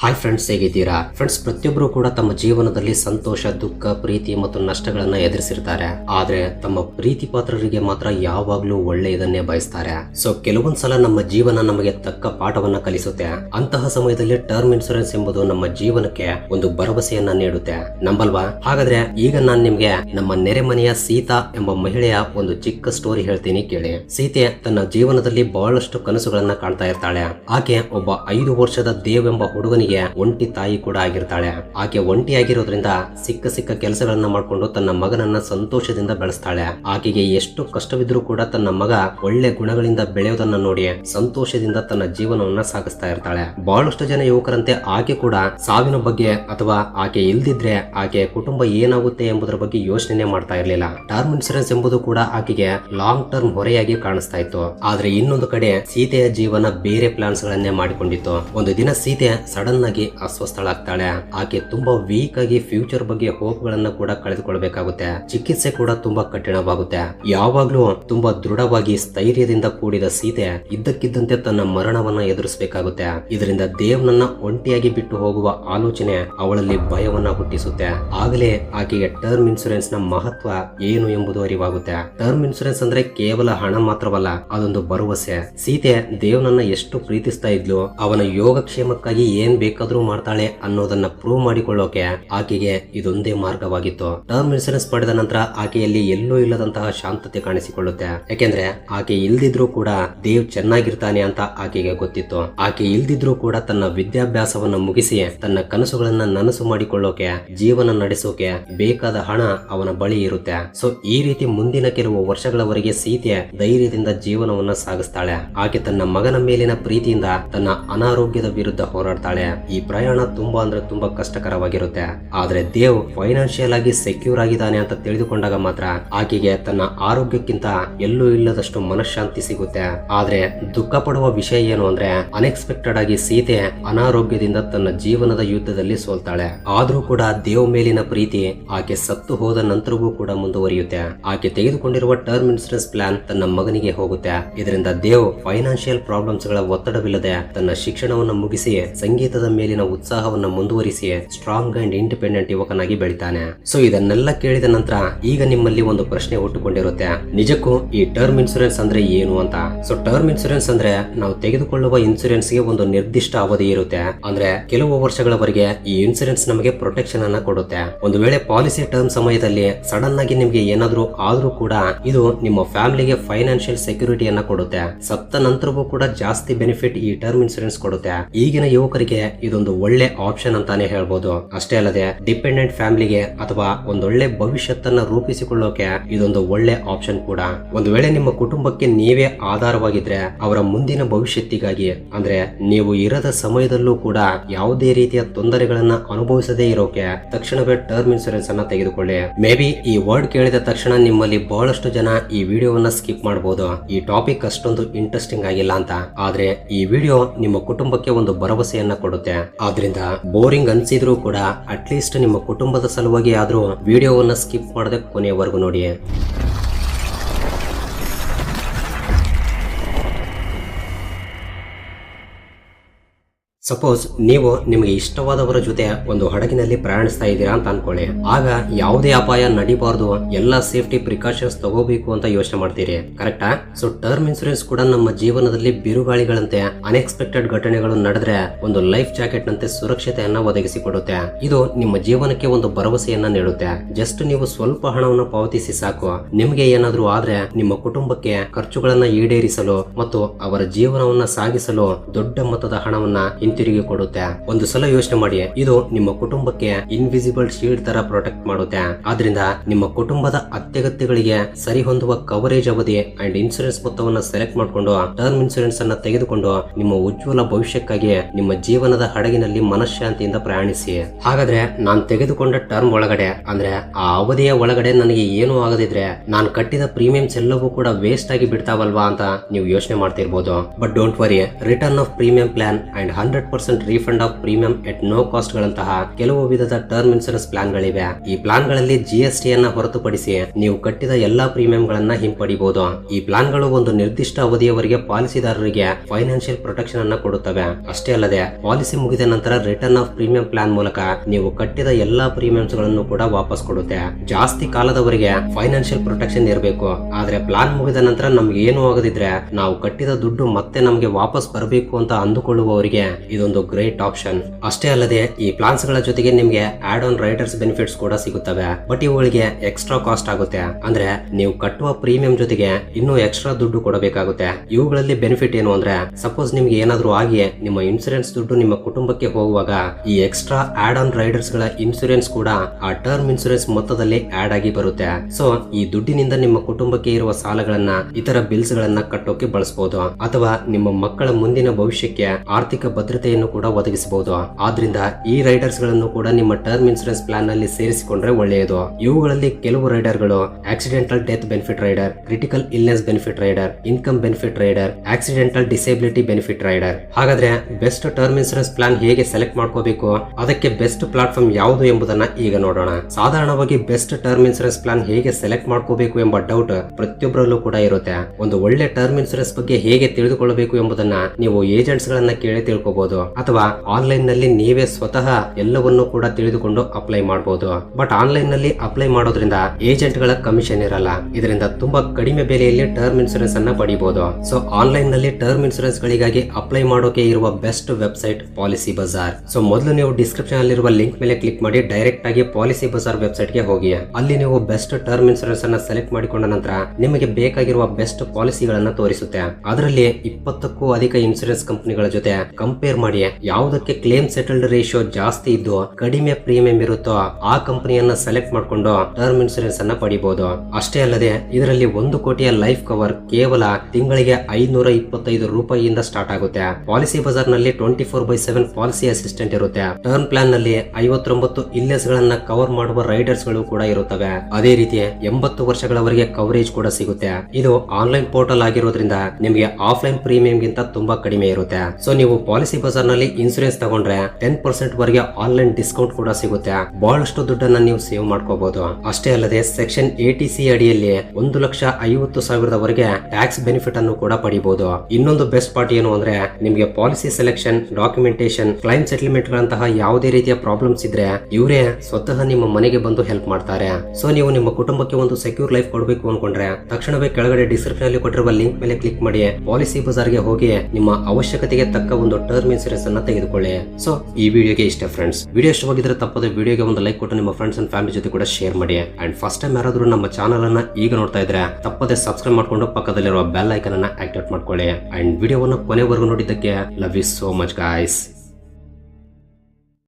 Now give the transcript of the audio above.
Hi friends ಹೇಗಿದ್ದೀರಾ? Friends ಪ್ರತಿಯೊಬ್ಬರು ಕೂಡ ತಮ್ಮ ಜೀವನದಲ್ಲಿ ಸಂತೋಷ, ದುಃಖ, ಪ್ರೀತಿ ಮತ್ತು ನಷ್ಟಗಳನ್ನ ಎದುರಿಸಿರ್ತಾರೆ. ಆದ್ರೆ ತಮ್ಮ ಪ್ರೀತಿ ಪಾತ್ರರಿಗೆ ಮಾತ್ರ ಯಾವಾಗ್ಲೂ ಒಳ್ಳೆಯದನ್ನೇ ಬಯಸ್ತಾರೆ. ಸೊ ಕೆಲವೊಂದ್ಸಲ ನಮ್ಮ ಜೀವನ ನಮಗೆ ತಕ್ಕ ಪಾಠವನ್ನ ಕಲಿಸುತ್ತೆ. ಅಂತಹ ಸಮಯದಲ್ಲಿ ಟರ್ಮ್ ಇನ್ಸೂರೆನ್ಸ್ ಎಂಬುದು ನಮ್ಮ ಜೀವನಕ್ಕೆ ಒಂದು ಭರವಸೆಯನ್ನ ನೀಡುತ್ತೆ. ನಂಬಲ್ವಾ? ಹಾಗಾದ್ರೆ ಈಗ ನಾನು ನಿಮ್ಗೆ ನಮ್ಮ ನೆರೆಮನೆಯ ಸೀತಾ ಎಂಬ ಮಹಿಳೆಯ ಒಂದು ಚಿಕ್ಕ ಸ್ಟೋರಿ ಹೇಳ್ತೀನಿ ಕೇಳಿ. ಸೀತೆ ತನ್ನ ಜೀವನದಲ್ಲಿ ಬಹಳಷ್ಟು ಕನಸುಗಳನ್ನ ಕಾಣ್ತಾ ಇರ್ತಾಳೆ. ಆಕೆ ಒಬ್ಬ ಐದು ವರ್ಷದ ದೇವ್ ಎಂಬ ಹುಡುಗನಿಗೆ ಒಂಟಿ ತಾಯಿ ಕೂಡ ಆಗಿರ್ತಾಳೆ. ಆಕೆ ಒಂಟಿಯಾಗಿರೋದ್ರಿಂದ ಸಿಕ್ಕ ಸಿಕ್ಕ ಕೆಲಸಗಳನ್ನ ಮಾಡ್ಕೊಂಡು ತನ್ನ ಮಗನನ್ನ ಸಂತೋಷದಿಂದ ಬೆಳೆಸ್ತಾಳೆ. ಆಕೆಗೆ ಎಷ್ಟು ಕಷ್ಟವಿದ್ರೂ ಕೂಡ ತನ್ನ ಮಗ ಒಳ್ಳೆ ಗುಣಗಳಿಂದ ಬೆಳೆಯೋದನ್ನ ನೋಡಿ ಸಂತೋಷದಿಂದ ತನ್ನ ಜೀವನವನ್ನ ಸಾಗಿಸ್ತಾ ಇರ್ತಾಳೆ. ಬಹಳಷ್ಟು ಜನ ಯುವಕರಂತೆ ಆಕೆ ಕೂಡ ಸಾವಿನ ಬಗ್ಗೆ ಅಥವಾ ಆಕೆ ಇಲ್ದಿದ್ರೆ ಆಕೆ ಕುಟುಂಬ ಏನಾಗುತ್ತೆ ಎಂಬುದರ ಬಗ್ಗೆ ಯೋಚನೆ ಮಾಡ್ತಾ ಇರಲಿಲ್ಲ. ಟರ್ಮ್ ಇನ್ಸೂರೆನ್ಸ್ ಎಂಬುದು ಕೂಡ ಆಕೆಗೆ ಲಾಂಗ್ ಟರ್ಮ್ ಹೊರೆಯಾಗಿ ಕಾಣಿಸ್ತಾ ಇತ್ತು. ಆದ್ರೆ ಇನ್ನೊಂದು ಕಡೆ ಸೀತೆಯ ಜೀವನ ಬೇರೆ ಪ್ಲಾನ್ಸ್ ಗಳನ್ನೇ ಮಾಡಿಕೊಂಡಿತ್ತು. ಒಂದು ದಿನ ಸೀತೆ ಸಡನ್ ಆಗಿ ಅಸ್ವಸ್ಥಳಾಗ್ತಾಳೆ. ಆಕೆ ತುಂಬಾ ವೀಕ್ ಆಗಿ ಫ್ಯೂಚರ್ ಬಗ್ಗೆ ಹೋಪ್ ಗಳನ್ನ ಕೂಡ ಕಳೆದುಕೊಳ್ಬೇಕಾಗುತ್ತೆ. ಚಿಕಿತ್ಸೆ ಕೂಡ ತುಂಬಾ ಕಠಿಣವಾಗುತ್ತೆ. ಯಾವಾಗ್ಲೂ ತುಂಬಾ ದೃಢವಾಗಿ ಸ್ಥೈರ್ಯದಿಂದ ಕೂಡಿದ ಸೀತೆ ಇದ್ದಕ್ಕಿದ್ದಂತೆ ತನ್ನ ಮರಣವನ್ನ ಎದುರಿಸಬೇಕಾಗುತ್ತೆ. ಇದರಿಂದ ದೇವ್ನನ್ನ ಒಂಟಿಯಾಗಿ ಬಿಟ್ಟು ಹೋಗುವ ಆಲೋಚನೆ ಅವಳಲ್ಲಿ ಭಯವನ್ನ ಹುಟ್ಟಿಸುತ್ತೆ. ಆಗಲೇ ಆಕೆಗೆ ಟರ್ಮ್ ಇನ್ಸೂರೆನ್ಸ್ನ ಮಹತ್ವ ಏನು ಎಂಬುದು ಅರಿವಾಗುತ್ತೆ. ಟರ್ಮ್ ಇನ್ಸೂರೆನ್ಸ್ ಅಂದ್ರೆ ಕೇವಲ ಹಣ ಮಾತ್ರವಲ್ಲ, ಅದೊಂದು ಭರವಸೆ. ಸೀತೆ ದೇವ್ನನ್ನ ಎಷ್ಟು ಪ್ರೀತಿಸ್ತಾ ಇದ್ಲು, ಅವನ ಯೋಗಕ್ಷೇಮಕ್ಕಾಗಿ ಏನ್ ಬೇಕಾದ್ರೂ ಮಾಡ್ತಾಳೆ ಅನ್ನೋದನ್ನ ಪ್ರೂವ್ ಮಾಡಿಕೊಳ್ಳೋಕೆ ಆಕೆಗೆ ಇದೊಂದೇ ಮಾರ್ಗವಾಗಿತ್ತು. ಟರ್ಮ್ ಇನ್ಸೂರೆನ್ಸ್ ಪಡೆದ ನಂತರ ಆಕೆಯಲ್ಲಿ ಎಲ್ಲೂ ಇಲ್ಲದಂತಹ ಶಾಂತತೆ ಕಾಣಿಸಿಕೊಳ್ಳುತ್ತೆ. ಯಾಕೆಂದ್ರೆ ಆಕೆ ಇಲ್ದಿದ್ರು ಕೂಡ ದೇವ್ ಚೆನ್ನಾಗಿರ್ತಾನೆ ಅಂತ ಆಕೆಗೆ ಗೊತ್ತಿತ್ತು. ಆಕೆ ಇಲ್ದಿದ್ರು ಕೂಡ ತನ್ನ ವಿದ್ಯಾಭ್ಯಾಸವನ್ನ ಮುಗಿಸಿ ತನ್ನ ಕನಸುಗಳನ್ನ ನನಸು ಮಾಡಿಕೊಳ್ಳೋಕೆ, ಜೀವನ ನಡೆಸೋಕೆ ಬೇಕಾದ ಹಣ ಅವನ ಬಳಿ ಇರುತ್ತೆ. ಸೊ ಈ ರೀತಿ ಮುಂದಿನ ಕೆಲವು ವರ್ಷಗಳವರೆಗೆ ಸೀತೆ ಧೈರ್ಯದಿಂದ ಜೀವನವನ್ನ ಸಾಗಿಸ್ತಾಳೆ. ಆಕೆ ತನ್ನ ಮಗನ ಮೇಲಿನ ಪ್ರೀತಿಯಿಂದ ತನ್ನ ಅನಾರೋಗ್ಯದ ವಿರುದ್ಧ ಹೋರಾಡ್ತಾಳೆ. ಈ ಪ್ರಯಾಣ ತುಂಬಾ ಅಂದ್ರೆ ತುಂಬಾ ಕಷ್ಟಕರವಾಗಿರುತ್ತೆ. ಆದ್ರೆ ದೇವ್ ಫೈನಾನ್ಷಿಯಲ್ ಆಗಿ ಸೆಕ್ಯೂರ್ ಆಗಿದ್ದಾನೆ ಅಂತ ತಿಳಿದುಕೊಂಡಾಗ ಮಾತ್ರ ಆಕೆಗೆ ತನ್ನ ಆರೋಗ್ಯಕ್ಕಿಂತ ಎಲ್ಲೂ ಇಲ್ಲದಷ್ಟು ಮನಃಶಾಂತಿ ಸಿಗುತ್ತೆ. ಆದ್ರೆ ದುಃಖ ಪಡುವ ವಿಷಯ ಏನು ಅಂದ್ರೆ ಅನ್ಎಕ್ಸ್ಪೆಕ್ಟೆಡ್ ಆಗಿ ಸೀತೆ ಅನಾರೋಗ್ಯದಿಂದ ತನ್ನ ಜೀವನದ ಯುದ್ಧದಲ್ಲಿ ಸೋಲ್ತಾಳೆ. ಆದ್ರೂ ಕೂಡ ದೇವ್ ಮೇಲಿನ ಪ್ರೀತಿ ಆಕೆ ಸತ್ತು ಹೋದ ನಂತರವೂ ಕೂಡ ಮುಂದುವರಿಯುತ್ತೆ. ಆಕೆ ತೆಗೆದುಕೊಂಡಿರುವ ಟರ್ಮ್ ಇನ್ಸೂರೆನ್ಸ್ ಪ್ಲಾನ್ ತನ್ನ ಮಗನಿಗೆ ಹೋಗುತ್ತೆ. ಇದರಿಂದ ದೇವ್ ಫೈನಾನ್ಷಿಯಲ್ ಪ್ರಾಬ್ಲಮ್ಸ್ಗಳ ಒತ್ತಡವಿಲ್ಲದೆ ತನ್ನ ಶಿಕ್ಷಣವನ್ನು ಮುಗಿಸಿ ಸಂಗೀತದ ಮೇಲಿನ ಉತ್ಸಾಹವನ್ನು ಮುಂದುವರಿಸಿ ಸ್ಟ್ರಾಂಗ್ ಅಂಡ್ ಇಂಡಿಪೆಂಡೆಂಟ್ ಯುವಕನಾಗಿ ಬೆಳಿತಾನೆ. ಸೊ ಇದನ್ನೆಲ್ಲ ಕೇಳಿದ ನಂತರ ಈಗ ನಿಮ್ಮಲ್ಲಿ ಒಂದು ಪ್ರಶ್ನೆ ಹುಟ್ಟುಕೊಂಡಿರುತ್ತೆ. ನಿಜಕ್ಕೂ ಈ ಟರ್ಮ್ ಇನ್ಸೂರೆನ್ಸ್ ಅಂದ್ರೆ ಏನು ಅಂತ? ಸೊ ಟರ್ಮ್ ಇನ್ಸೂರೆನ್ಸ್ ಅಂದ್ರೆ ನಾವು ತೆಗೆದುಕೊಳ್ಳುವ ಇನ್ಸೂರೆನ್ಸ್ಗೆ ಒಂದು ನಿರ್ದಿಷ್ಟ ಅವಧಿ ಇರುತ್ತೆ. ಅಂದ್ರೆ ಕೆಲವು ವರ್ಷಗಳವರೆಗೆ ಈ ಇನ್ಸೂರೆನ್ಸ್ ನಮಗೆ ಪ್ರೊಟೆಕ್ಷನ್ ಅನ್ನ ಕೊಡುತ್ತೆ. ಒಂದು ವೇಳೆ ಪಾಲಿಸಿ ಟರ್ಮ್ ಸಮಯದಲ್ಲಿ ಸಡನ್ ಆಗಿ ನಿಮ್ಗೆ ಏನಾದ್ರೂ ಆದ್ರೂ ಕೂಡ ಇದು ನಿಮ್ಮ ಫ್ಯಾಮಿಲಿಗೆ ಫೈನಾನ್ಷಿಯಲ್ ಸೆಕ್ಯೂರಿಟಿಯನ್ನ ಕೊಡುತ್ತೆ. ಸತ್ತ ನಂತರವೂ ಕೂಡ ಜಾಸ್ತಿ ಬೆನಿಫಿಟ್ ಈ ಟರ್ಮ್ ಇನ್ಸೂರೆನ್ಸ್ ಕೊಡುತ್ತೆ. ಈಗಿನ ಯುವಕರಿಗೆ ಇದೊಂದು ಒಳ್ಳೆ ಆಪ್ಷನ್ ಅಂತಾನೆ ಹೇಳ್ಬೋದು. ಅಷ್ಟೇ ಅಲ್ಲದೆ ಡಿಪೆಂಡೆಂಟ್ ಫ್ಯಾಮಿಲಿಗೆ ಅಥವಾ ಒಂದೊಳ್ಳೆ ಭವಿಷ್ಯತ್ತನ್ನ ರೂಪಿಸಿಕೊಳ್ಳೋಕೆ ಇದೊಂದು ಒಳ್ಳೆ ಆಪ್ಷನ್ ಕೂಡ. ಒಂದು ವೇಳೆ ನಿಮ್ಮ ಕುಟುಂಬಕ್ಕೆ ನೀವೇ ಆಧಾರವಾಗಿದ್ರೆ, ಅವರ ಮುಂದಿನ ಭವಿಷ್ಯತ್ತಿಗಾಗಿ, ಅಂದ್ರೆ ನೀವು ಇರದ ಸಮಯದಲ್ಲೂ ಕೂಡ ಯಾವುದೇ ರೀತಿಯ ತೊಂದರೆಗಳನ್ನ ಅನುಭವಿಸದೇ ಇರೋಕೆ ತಕ್ಷಣವೇ ಟರ್ಮ್ ಇನ್ಸೂರೆನ್ಸ್ ಅನ್ನ ತೆಗೆದುಕೊಳ್ಳಿ. ಮೇ ಬಿ ಈ ವರ್ಡ್ ಕೇಳಿದ ತಕ್ಷಣ ನಿಮ್ಮಲ್ಲಿ ಬಹಳಷ್ಟು ಜನ ಈ ವಿಡಿಯೋವನ್ನ ಸ್ಕಿಪ್ ಮಾಡಬಹುದು ಈ ಟಾಪಿಕ್ ಅಷ್ಟೊಂದು ಇಂಟ್ರೆಸ್ಟಿಂಗ್ ಆಗಿಲ್ಲ ಅಂತ. ಆದ್ರೆ ಈ ವಿಡಿಯೋ ನಿಮ್ಮ ಕುಟುಂಬಕ್ಕೆ ಒಂದು ಭರವಸೆಯನ್ನ ಕೊಡುತ್ತೆ. ಆದ್ರಿಂದ ಬೋರಿಂಗ್ ಅನ್ಸಿದ್ರು ಕೂಡ ಅಟ್ಲೀಸ್ಟ್ ನಿಮ್ಮ ಕುಟುಂಬದ ಸಲುವಾಗಿ ಆದ್ರೂ ವಿಡಿಯೋವನ್ನ ಸ್ಕಿಪ್ ಮಾಡದೆ ಕೊನೆಯವರೆಗೂ ನೋಡಿ. ಸಪೋಸ್ ನೀವು ನಿಮಗೆ ಇಷ್ಟವಾದವರ ಜೊತೆ ಒಂದು ಹಡಗಿನಲ್ಲಿ ಪ್ರಯಾಣಿಸ್ತಾ ಇದ್ದೀರಾ ಅಂತ ಅನ್ಕೊಳ್ಳಿ. ಆಗ ಯಾವುದೇ ಅಪಾಯ ನಡಿಬಾರ್ದು. ಎಲ್ಲ ಸೇಫ್ಟಿ ಪ್ರಿಕಾಷನ್ಸ್ ತಗೋಬೇಕು ಅಂತ ಯೋಚನೆ ಮಾಡ್ತೀರಿ. ಕರೆಕ್ಟಾ ಸೊ ಟರ್ಮ್ ಇನ್ಸೂರೆನ್ಸ್ ಕೂಡ ನಮ್ಮ ಜೀವನದಲ್ಲಿ ಬಿರುಗಾಳಿಗಳಂತೆ ಅನ್ಎಕ್ಸ್ಪೆಕ್ಟೆಡ್ ಘಟನೆಗಳು ನಡೆದ್ರೆ ಒಂದು ಲೈಫ್ ಜಾಕೆಟ್ ನಂತೆ ಸುರಕ್ಷತೆಯನ್ನ ಒದಗಿಸಿಕೊಡುತ್ತೆ. ಇದು ನಿಮ್ಮ ಜೀವನಕ್ಕೆ ಒಂದು ಭರವಸೆಯನ್ನ ನೀಡುತ್ತೆ. ಜಸ್ಟ್ ನೀವು ಸ್ವಲ್ಪ ಹಣವನ್ನು ಪಾವತಿಸಿ ಸಾಕು. ನಿಮಗೆ ಏನಾದ್ರೂ ಆದ್ರೆ ನಿಮ್ಮ ಕುಟುಂಬಕ್ಕೆ ಖರ್ಚುಗಳನ್ನ ಈಡೇರಿಸಲು ಮತ್ತು ಅವರ ಜೀವನವನ್ನ ಸಾಗಿಸಲು ದೊಡ್ಡ ಮೊತ್ತದ ಹಣವನ್ನ ಹಿಂತಿರುಗಿ ಕೊಡುತ್ತೆ. ಒಂದು ಸಲ ಯೋಚನೆ ಮಾಡಿ, ಇದು ನಿಮ್ಮ ಕುಟುಂಬಕ್ಕೆ ಇನ್ವಿಸಿಬಲ್ ಶೀಲ್ಡ್ ತರ ಪ್ರೊಟೆಕ್ಟ್ ಮಾಡುತ್ತೆ. ಆದ್ರಿಂದ ನಿಮ್ಮ ಕುಟುಂಬದ ಅತ್ಯಗತ್ಯಗಳಿಗೆ ಸರಿ ಹೊಂದುವ ಕವರೇಜ್ ಅವಧಿ ಅಂಡ್ ಇನ್ಸೂರೆನ್ಸ್ ಮೊತ್ತವನ್ನ ಸೆಲೆಕ್ಟ್ ಮಾಡಿಕೊಂಡು ಟರ್ಮ್ ಇನ್ಸೂರೆನ್ಸ್ ಅನ್ನ ತೆಗೆದುಕೊಂಡು ನಿಮ್ಮ ಉಜ್ವಲ ಭವಿಷ್ಯಕ್ಕಾಗಿ ನಿಮ್ಮ ಜೀವನದ ಹಡಗಿನಲ್ಲಿ ಮನಃಶಾಂತಿಯಿಂದ ಪ್ರಯಾಣಿಸಿ. ಹಾಗಾದ್ರೆ ನಾನು ತೆಗೆದುಕೊಂಡ ಟರ್ಮ್ ಒಳಗಡೆ, ಅಂದ್ರೆ ಆ ಅವಧಿಯ ಒಳಗಡೆ ನನಗೆ ಏನೂ ಆಗದಿದ್ರೆ ನಾನು ಕಟ್ಟಿದ ಪ್ರೀಮಿಯಮ್ಸ್ ಎಲ್ಲವೂ ಕೂಡ ವೇಸ್ಟ್ ಆಗಿ ಬಿಡ್ತಾವಲ್ವಾ ಅಂತ ನೀವು ಯೋಚನೆ ಮಾಡ್ತಿರ್ಬೋದು. But don't worry return of premium plan and hundred percent refund of premium at no cost ಗಳಂತಹ ಕೆಲವು ವಿಧದ ಟರ್ಮ್ ಇನ್ಸೂರೆನ್ಸ್ ಪ್ಲಾನ್ ಗಳಿವೆ ಈ ಪ್ಲಾನ್ಗಳಲ್ಲಿ ಜಿಎಸ್ಟಿ ಅನ್ನ ಹೊರತುಪಡಿಸಿ ನೀವು ಕಟ್ಟಿದ ಎಲ್ಲಾ ಪ್ರೀಮಿಯಂ ಗಳನ್ನ ಹಿಂಪಡಿಬಹುದು ಈ ಪ್ಲಾನ್ಗಳು ಒಂದು ನಿರ್ದಿಷ್ಟ ಅವಧಿಯವರೆಗೆ ಪಾಲಿಸಿದಾರರಿಗೆ ಫೈನಾನ್ಷಿಯಲ್ ಪ್ರೊಟೆಕ್ಷನ್ ಅನ್ನ ಕೊಡುತ್ತವೆ. ಅಷ್ಟೇ ಅಲ್ಲದೆ, ಪಾಲಿಸಿ ಮುಗಿದ ನಂತರ ರಿಟರ್ನ್ ಆಫ್ ಪ್ರೀಮಿಯಂ ಪ್ಲಾನ್ ಮೂಲಕ ನೀವು ಕಟ್ಟಿದ ಎಲ್ಲಾ ಪ್ರೀಮಿಯಂಸ್ಗಳನ್ನು ಕೂಡ ವಾಪಸ್ ಕೊಡುತ್ತೆ. ಜಾಸ್ತಿ ಕಾಲದವರೆಗೆ ಫೈನಾನ್ಷಿಯಲ್ ಪ್ರೊಟೆಕ್ಷನ್ ಇರಬೇಕು. ಆದ್ರೆ ಪ್ಲಾನ್ ಮುಗಿದ ನಂತರ ನಮ್ಗೆ ಏನು ಆಗದಿದ್ರೆ ನಾವು ಕಟ್ಟಿದ ದುಡ್ಡು ಮತ್ತೆ ನಮಗೆ ವಾಪಸ್ ಬರಬೇಕು ಅಂತ ಅಂದುಕೊಳ್ಳುವವರಿಗೆ ಇದೊಂದು ಗ್ರೇಟ್ ಆಪ್ಷನ್ ಅಷ್ಟೇ ಅಲ್ಲದೆ ಈ ಪ್ಲಾನ್ಸ್ಗಳ ಜೊತೆಗೆ ನಿಮ್ಗೆ ಆಡ್ ಆನ್ ರೈಡರ್ಸ್ ಬೆನಿಫಿಟ್ಸ್ ಕೂಡ ಸಿಗುತ್ತವೆ. ಬಟ್ ಇವುಗಳಿಗೆ ಎಕ್ಸ್ಟ್ರಾ ಕಾಸ್ಟ್ ಆಗುತ್ತೆ. ಅಂದ್ರೆ ನೀವು ಕಟ್ಟುವ ಪ್ರೀಮಿಯಂ ಜೊತೆಗೆ ಇನ್ನೂ ಎಕ್ಸ್ಟ್ರಾ ದುಡ್ಡು ಕೊಡಬೇಕಾಗುತ್ತೆ. ಇವುಗಳಲ್ಲಿ ಬೆನಿಫಿಟ್ ಏನು ಅಂದ್ರೆ ಸಪೋಸ್ ನಿಮ್ಗೆ ಏನಾದ್ರೂ ಆಗಿ ನಿಮ್ಮ ಇನ್ಸೂರೆನ್ಸ್ ದುಡ್ಡು ನಿಮ್ಮ ಕುಟುಂಬಕ್ಕೆ ಹೋಗುವಾಗ ಈ ಎಕ್ಸ್ಟ್ರಾ ಆಡ್ ಆನ್ ರೈಡರ್ಸ್ಗಳ ಇನ್ಸೂರೆನ್ಸ್ ಕೂಡ ಆ ಟರ್ಮ್ ಇನ್ಸೂರೆನ್ಸ್ ಮೊತ್ತದಲ್ಲಿ ಆಡ್ ಆಗಿ ಬರುತ್ತೆ. ಸೊ ಈ ದುಡ್ಡಿನಿಂದ ನಿಮ್ಮ ಕುಟುಂಬಕ್ಕೆ ಇರುವ ಸಾಲಗಳನ್ನ, ಇತರ ಬಿಲ್ಸ್ ಗಳನ್ನ ಕಟ್ಟೋಕೆ ಬಳಸಬಹುದು ಅಥವಾ ನಿಮ್ಮ ಮಕ್ಕಳ ಮುಂದಿನ ಭವಿಷ್ಯಕ್ಕೆ ಆರ್ಥಿಕ ಭದ್ರತೆಯನ್ನು ಕೂಡ ಒದಗಿಸಬಹುದು. ಆದ್ರಿಂದ ಈ ರೈಡರ್ಸ್ಗಳನ್ನು ಕೂಡ ನಿಮ್ಮ ಟರ್ಮ್ ಇನ್ಸೂರೆನ್ಸ್ ಪ್ಲಾನ್ನಲ್ಲಿ ಸೇರಿಸಿಕೊಂಡ್ರೆ ಒಳ್ಳೆಯದು. ಇವುಗಳಲ್ಲಿ ಕೆಲವು ರೈಡರ್ಗಳು accidental death benefit rider, critical illness benefit rider, income benefit rider, accidental disability benefit rider. ಹಾಗಾದ್ರೆ ಬೆಸ್ಟ್ ಟರ್ಮ್ ಇನ್ಸೂರೆನ್ಸ್ ಪ್ಲಾನ್ ಹೇಗೆ ಸೆಲೆಕ್ಟ್ ಮಾಡ್ಕೋಬೇಕು? ಅದಕ್ಕೆ ಬೆಸ್ಟ್ ಪ್ಲಾಟ್ಫಾರ್ಮ್ ಯಾವುದು ಎಂಬುದನ್ನ ಈಗ ನೋಡೋಣ. ಸಾಧಾರಣವಾಗಿ ಬೆಸ್ಟ್ ಟರ್ಮ್ ಇನ್ಸೂರೆನ್ಸ್ ಪ್ಲಾನ್ ಹೇಗೆ ಸೆಲೆಕ್ಟ್ ಮಾಡ್ಕೋಬೇಕು ಎಂಬ ಡೌಟ್ ಪ್ರತಿಯೊಬ್ಬರಲ್ಲೂ ಕೂಡ ಇರುತ್ತೆ. ಒಂದು ಒಳ್ಳೆ ಟರ್ಮ್ ಇನ್ಸೂರೆನ್ಸ್ ಬಗ್ಗೆ ಹೇಗೆ ತಿಳಿದುಕೊಳ್ಳಬೇಕು ಎಂಬುದನ್ನ ನೀವು ಏಜೆಂಟ್ಸ್ ಗಳನ್ನ ಕೇಳಿ ತಿಳ್ಕೋಬಹುದು ಅಥವಾ ಆನ್ಲೈನ್ನಲ್ಲಿ ನೀವೇ ಸ್ವತಃ ಎಲ್ಲವನ್ನು ಕೂಡ ತಿಳಿದುಕೊಂಡು ಅಪ್ಲೈ ಮಾಡಬಹುದು ಬಟ್ ಆನ್ಲೈನ್ನಲ್ಲಿ ಅಪ್ಲೈ ಮಾಡೋದ್ರಿಂದ ಏಜೆಂಟ್ಗಳ ಕಮಿಷನ್ ಇರಲ್ಲ. ಇದರಿಂದ ತುಂಬಾ ಕಡಿಮೆ ಬೆಲೆಯಲ್ಲಿ ಟರ್ಮ್ ಇನ್ಸೂರೆನ್ಸ್ ಅನ್ನ ಪಡಿಬಹುದು ಸೊ ಆನ್ಲೈನ್ನಲ್ಲಿ ಟರ್ಮ್ ಇನ್ಸೂರೆನ್ಸ್ ಗಳಿಗಾಗಿ ಅಪ್ಲೈ ಮಾಡೋಕೆ ಇರುವ best website Policy Bazaar. So, ಮೊದಲು ನೀವು ಡಿಸ್ಕ್ರಿಪ್ಷನ್ ಅಲ್ಲಿರುವ ಲಿಂಕ್ ಮೇಲೆ ಕ್ಲಿಕ್ ಮಾಡಿ ಡೈರೆಕ್ಟ್ ಆಗಿ ಪಾಲಿಸಿ ಬಜಾರ್ ವೆಬ್ಸೈಟ್ಗೆ ಹೋಗಿ. ಅಲ್ಲಿ ನೀವು ಬೆಸ್ಟ್ ಟರ್ಮ್ ಇನ್ಸೂರೆನ್ಸ್ ಅನ್ನ ಸೆಲೆಕ್ಟ್ ಮಾಡಿಕೊಂಡ ನಂತರ ನಿಮಗೆ ಬೇಕಾಗಿರುವ ಬೆಸ್ಟ್ ಪಾಲಿಸಿಗಳನ್ನ ತೋರಿಸುತ್ತೆ. ಅದರಲ್ಲಿ ಇಪ್ಪತ್ತಕ್ಕೂ ಅಧಿಕ ಇನ್ಸೂರೆನ್ಸ್ ಕಂಪನಿಗಳ ಜೊತೆ ಕಂಪೇರ್ ಮಾಡಿ, ಯಾವುದಕ್ಕೆ ಕ್ಲೇಮ್ ಸೆಟಲ್ಡ್ ರೇಷಿಯೋ ಜಾಸ್ತಿ ಇದ್ದು ಕಡಿಮೆ ಪ್ರೀಮಿಯಂ ಇರುತ್ತೋ ಆ ಕಂಪನಿಯನ್ನ ಸೆಲೆಕ್ಟ್ ಮಾಡಿಕೊಂಡು ಟರ್ಮ್ ಇನ್ಸೂರೆನ್ಸ್ ಅನ್ನ ಪಡಿಬಹುದು ಅಷ್ಟೇ ಅಲ್ಲದೆ, ಇದರಲ್ಲಿ ಒಂದು ಕೋಟಿಯ ಲೈಫ್ ಕವರ್ ಕೇವಲ ತಿಂಗಳಿಗೆ ಐನೂರ ಇಪ್ಪತ್ತೈದು ರೂಪಾಯಿಯಿಂದ ಸ್ಟಾರ್ಟ್ ಆಗುತ್ತೆ. ಪಾಲಿಸಿ ಬಜಾರ್ನಲ್ಲಿ twenty four by seven policy assistant ಇರುತ್ತೆ. ಟರ್ಮ್ ಪ್ಲಾನ್ನಲ್ಲಿ ಐವತ್ತೊಂಬತ್ತು ಇಲ್ಲೆಸ್ ಗಳನ್ನ ಕವರ್ ಮಾಡುವ ರೈಡರ್ಸ್ಗಳು ಕೂಡ ಇರುತ್ತವೆ. ಅದೇ ರೀತಿ, ಎಂಬತ್ತು ವರ್ಷಗಳವರೆಗೆ ಕವರೇಜ್ ಕೂಡ ಸಿಗುತ್ತೆ. ಇದು ಆನ್ಲೈನ್ ಪೋರ್ಟಲ್ ಆಗಿರೋದ್ರಿಂದ ನಿಮಗೆ ಆಫ್ಲೈನ್ ಪ್ರೀಮಿಯಂ ಗಿಂತ ತುಂಬಾ ಕಡಿಮೆ ಇರುತ್ತೆ. ಸೊ ನೀವು ಪಾಲಿಸಿ ಬಜಾರ್ನಲ್ಲಿ ಇನ್ಸೂರೆನ್ಸ್ ತಗೊಂಡ್ರೆ ಟೆನ್ ಪರ್ಸೆಂಟ್ ವರೆಗೆ ಆನ್ಲೈನ್ ಡಿಸ್ಕೌಂಟ್ ಕೂಡ ಸಿಗುತ್ತೆ. ಬಹಳಷ್ಟು ದುಡ್ಡನ್ನ ನೀವು ಸೇವ್ ಮಾಡ್ಕೋಬಹುದು ಅಷ್ಟೇ ಅಲ್ಲದೆ ಸೆಕ್ಷನ್ ಎಟಿ ಸಿ ಅಡಿಯಲ್ಲಿ ಒಂದು ಲಕ್ಷ ಐವತ್ತು ಸಾವಿರದವರೆಗೆ ಟ್ಯಾಕ್ಸ್ ಬೆನಿಫಿಟ್ ಅನ್ನು ಕೂಡ ಪಡಿಬಹುದು ಇನ್ನೊಂದು ಬೆಸ್ಟ್ ಪಾರ್ಟ್ ಏನು ಅಂದ್ರೆ ನಿಮಗೆ policy selection documentation claim settlement ಗಳಂತಹ ಯಾವುದೇ ರೀತಿಯ ಪ್ರಾಬ್ಲಮ್ಸ್ ಇದ್ರೆ ಇವರೇ ಸ್ವತಃ ನಿಮ್ಮ ಮನೆಗೆ ಬಂದು ಹೆಲ್ಪ್ ಮಾಡ್ತಾರೆ. ಸೊ ನೀವು ನಿಮ್ಮ ಕುಟುಂಬಕ್ಕೆ ಒಂದು ಸೆಕ್ಯೂರ್ ಲೈಫ್ ಕೊಡಬೇಕು ಅನ್ಕೊಂಡ್ರೆ ತಕ್ಷಣವೇ ಕೆಳಗಡೆ ಡಿಸ್ಕ್ರಿಪ್ಷನ್ ಅಲ್ಲಿ ಕೊಟ್ಟಿರುವ ಲಿಂಕ್ ಮೇಲೆ ಕ್ಲಿಕ್ ಮಾಡಿ ಪಾಲಿಸಿ ಬಜಾರ್ಗೆ ಹೋಗಿ ನಿಮ್ಮ ಅವಶ್ಯಕತೆಗೆ ತಕ್ಕ ಒಂದು ಟರ್ಮ್ ಇನ್ಸೂರೆನ್ಸ್ ಅನ್ನ ತೆಗೆದುಕೊಳ್ಳಿ. ಸೊ ಈ ವಿಡಿಯೋಗೆ ಇಷ್ಟೇ ಫ್ರೆಂಡ್ಸ್ ವಿಡಿಯೋ ಇಷ್ಟವಾಗಿದ್ರೆ ತಪ್ಪದೆ ವಿಡಿಯೋಗೆ ಒಂದು ಲೈಕ್ ಕೊಟ್ಟು ನಿಮ್ಮ ಫ್ರೆಂಡ್ಸ್ ಅಂಡ್ ಫ್ಯಾಮಿಲಿ ಜೊತೆ ಕೂಡ ಶೇರ್ ಮಾಡಿ. ಅಂಡ್ ಫಸ್ಟ್ ಟೈಮ್ ಯಾರಾದ್ರೂ ನಮ್ಮ ಚಾನಲ್ ಅನ್ನ ಈಗ ನೋಡ್ತಾ ಇದ್ರೆ, ತಪ್ಪದೆ ಸಬ್ಸ್ಕ್ರೈಬ್ ಮಾಡ್ಕೊಂಡು ಪಕ್ಕದಲ್ಲಿರುವ ಬೆಲ್ ಐಕನ್ ಅನ್ನ ಆಕ್ಟಿವೇಟ್ ಮಾಡ್ಕೊಳ್ಳಿ. ಅಂಡ್ ವಿಡಿಯೋವನ್ನು ಕೊನೆವರೆಗೂ ನೋಡಿದ್ದಕ್ಕೆ love you so much guys